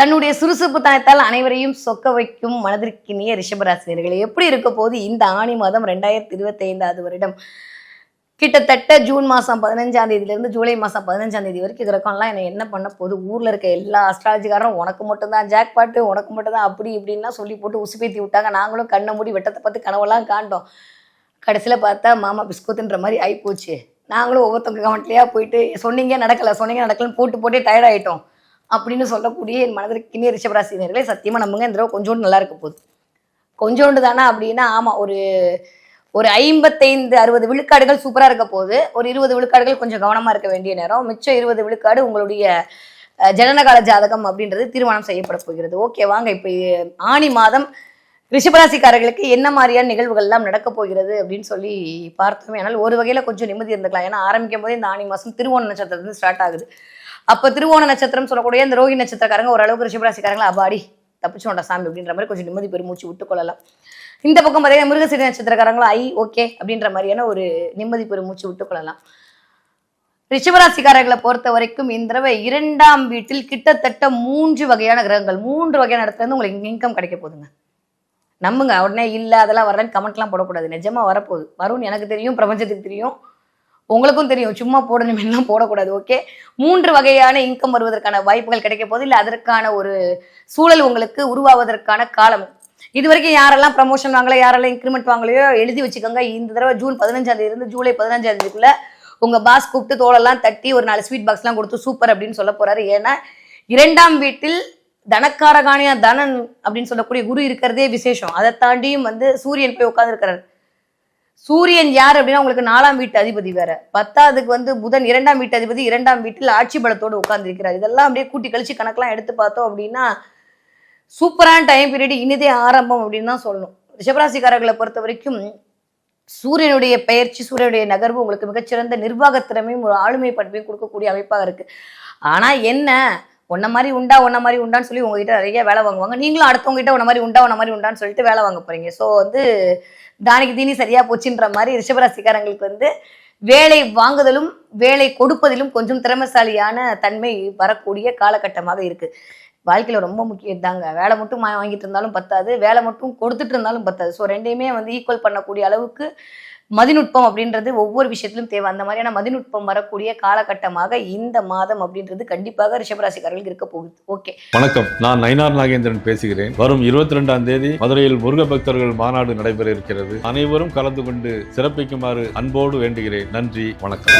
தன்னுடைய சுறுசுப்புத்தனத்தால் அனைவரையும் சொக்க வைக்கும் மனதிற்கினிய ரிஷபராசினியர்களே எப்படி இருக்க போது இந்த ஆணி மாதம் ரெண்டாயிரத்தி இருபத்தி ஐந்தாவது வருடம். கிட்டத்தட்ட ஜூன் மாதம் பதினஞ்சாம் தேதியிலேருந்து ஜூலை மாதம் பதினஞ்சாம் தேதி வரைக்கும் கிரகம்லாம் என்னை என்ன பண்ண போகுது? ஊரில் இருக்க எல்லா அஸ்ட்ராலஜிக்காரரும் உனக்கு மட்டும்தான் ஜாக் பாட்டு உனக்கு மட்டும்தான் அப்படி இப்படின்லாம் சொல்லி போட்டு உசுப்பேத்தி விட்டாங்க. நாங்களும் கண்ணை மூடி வெட்டத்தை பார்த்து கனவெல்லாம் காண்டோம் கடைசியில் பார்த்தா மாமா பிஸ்கோத்துன்ற மாதிரி ஆகிப்போச்சு நாங்களும் ஒவ்வொருத்தவங்க கமெண்ட்லேயே போயிட்டு சொன்னீங்க நடக்கலை சொன்னீங்க நடக்கலன்னு போட்டு போட்டே டயர்ட் ஆகிட்டோம் அப்படின்னு சொல்லக்கூடிய என் மனதிற்கினிய ரிஷபராசினியர்களே சத்தியமாக நம்புங்க. இந்த தடவை கொஞ்சோண்டு நல்லா இருக்க போகுது. கொஞ்சோண்டு தானே அப்படின்னா ஆமாம் ஒரு ஒரு ஐம்பத்தைந்து அறுபது விழுக்காடுகள் சூப்பராக இருக்க போகுது. ஒரு இருபது விழுக்காடுகள் கொஞ்சம் கவனமாக இருக்க வேண்டிய நேரம். மிச்சம் இருபது விழுக்காடு உங்களுடைய ஜனனகால ஜாதகம் அப்படின்றது தீர்மானம் செய்யப்பட போகிறது. ஓகே வாங்க. இப்போ ஆணி மாதம் ரிஷபராசிக்காரர்களுக்கு என்ன மாதிரியான நிகழ்வுகள் எல்லாம் நடக்க போகிறது அப்படின்னு சொல்லி பார்த்தோமே. ஆனால் ஒரு வகையில் கொஞ்சம் நிம்மதி இருந்துக்கலாம். ஏன்னா ஆரம்பிக்கும் போதே இந்த ஆணி மாதம் திருவோண நட்சத்திரத்துலேருந்து ஸ்டார்ட் ஆகுது. அப்போ திருவோண நட்சத்திரம் சொல்லக்கூடிய இந்த ரோஹி நட்சத்திரக்காரங்க ஓரளவுக்கு ரிஷபராசிக்காரங்களா? அபாடி தப்பிச்சோண்டா சாமி அப்படின்ற மாதிரி கொஞ்சம் நிம்மதி பெருமூச்சு விட்டுக்கொள்ளலாம் இந்த பக்கம் பார்த்தீங்கன்னா மிருகசீர நட்சத்திரக்காரங்களா? ஐ ஓகே அப்படின்ற மாதிரியான ஒரு நிம்மதி பெரும் மூச்சு விட்டுக்கொள்ளலாம் ரிஷபராசிக்காரர்களை பொறுத்த வரைக்கும் இந்த தடவை இரண்டாம் வீட்டில் கிட்டத்தட்ட மூன்று வகையான கிரகங்கள் மூன்று வகையான இடத்துல இருந்து உங்களுக்கு இன்கம் கிடைக்க போகுதுங்க. நம்புங்க உடனே இல்லை அதெல்லாம் வரலன்னு கமெண்ட்லாம் போடக்கூடாது. நிஜமா வரப்போகுது. வரும்னு எனக்கு தெரியும் பிரபஞ்சத்துக்கு தெரியும். உங்களுக்கும் தெரியும் சும்மா போடணும் எல்லாம் போடக்கூடாது ஓகே மூன்று வகையான இன்கம் வருவதற்கான வாய்ப்புகள் கிடைக்க போது இல்லை அதற்கான ஒரு சூழல் உங்களுக்கு உருவாவதற்கான காலம். இது வரைக்கும் யாரெல்லாம் ப்ரமோஷன் வாங்கல யாரெல்லாம் இன்க்ரிமெண்ட் வாங்கலையோ எழுதி வச்சுக்கோங்க. இந்த தடவை ஜூன் பதினஞ்சாம் இருந்து ஜூலை பதினஞ்சாம் தேதிக்குள்ள உங்க பாஸ் கூப்பிட்டு தோளெல்லாம் தட்டி ஒரு நாலு ஸ்வீட் பாக்ஸ்லாம் கொடுத்து சூப்பர் அப்படின்னு சொல்ல போறாரு. ஏன்னா இரண்டாம் வீட்டில் தனக்காரகானியா தனன் அப்படின்னு சொல்லக்கூடிய குரு இருக்கிறதே விசேஷம். அதை தாண்டியும் வந்து சூரியன் போய் உட்காந்துருக்கிறார் சூரியன் யார் அப்படின்னா உங்களுக்கு நாலாம் வீட்டு அதிபதி வேற. பத்தாவதுக்கு வந்து புதன் இரண்டாம் வீட்டு அதிபதி இரண்டாம் வீட்டில் ஆட்சி பலத்தோடு உட்கார்ந்துருக்கிறார். இதெல்லாம் அப்படியே கூட்டி கழிச்சு கணக்கெல்லாம் எடுத்து பார்த்தோம் அப்படின்னா சூப்பரான டைம் பீரியட் இனிதே ஆரம்பம் அப்படின்னு தான் சொல்லணும். ரிஷபராசிக்காரர்களை பொறுத்த வரைக்கும் சூரியனுடைய பெயர்ச்சி சூரியனுடைய நகர்வு உங்களுக்கு மிகச்சிறந்த நிர்வாகத் திறமையும் ஒரு ஆளுமை பண்பையும் கொடுக்கக்கூடிய அமைப்பாக இருக்கு. ஆனா என்ன உன்ன மாதிரி உண்டா உன்ன மாதிரி உண்டான்னு சொல்லி உங்ககிட்ட நிறைய வேலை வாங்குவாங்க. நீங்களும் அடுத்தவங்க கிட்ட உன்ன மாதிரி உண்டா உன்ன மாதிரி உண்டான்னு சொல்லிட்டு வேலை வாங்க போறீங்க. ஸோ வந்து தானிக்கு தீனி சரியா போச்சுன்ற மாதிரி ரிஷபராசிக்காரங்களுக்கு வந்து வேலை வாங்குதலும் வேலை கொடுப்பதிலும் கொஞ்சம் திறமைசாலியான தன்மை வரக்கூடிய காலகட்டமாக இருக்கு. வாழ்க்கையில ரொம்ப முக்கியம் தாங்க. வேலை மட்டும் வாங்கிட்டு இருந்தாலும் பத்தாது. வேலை மட்டும் கொடுத்துட்டு இருந்தாலும் பத்தாது. ஸோ ரெண்டையுமே வந்து ஈக்குவல் பண்ணக்கூடிய அளவுக்கு மதிநுட்பம் அப்படின்றது ஒவ்வொரு விஷயத்திலும் தேவை. அந்த மாதிரியான மதிநுட்பம் வரக்கூடிய காலகட்டமாக இந்த மாதம் அப்படின்றது கண்டிப்பாக ரிஷபராசிக்காரர்களுக்கு இருக்க போகுது. ஓகே வணக்கம். நான் நயினார் நாகேந்திரன் பேசுகிறேன். வரும் இருபத்தி ரெண்டாம் தேதி மதுரையில் முருக பக்தர்கள் மாநாடு நடைபெற இருக்கிறது அனைவரும் கலந்து கொண்டு சிறப்பிக்குமாறு அன்போடு வேண்டுகிறேன். நன்றி. வணக்கம்.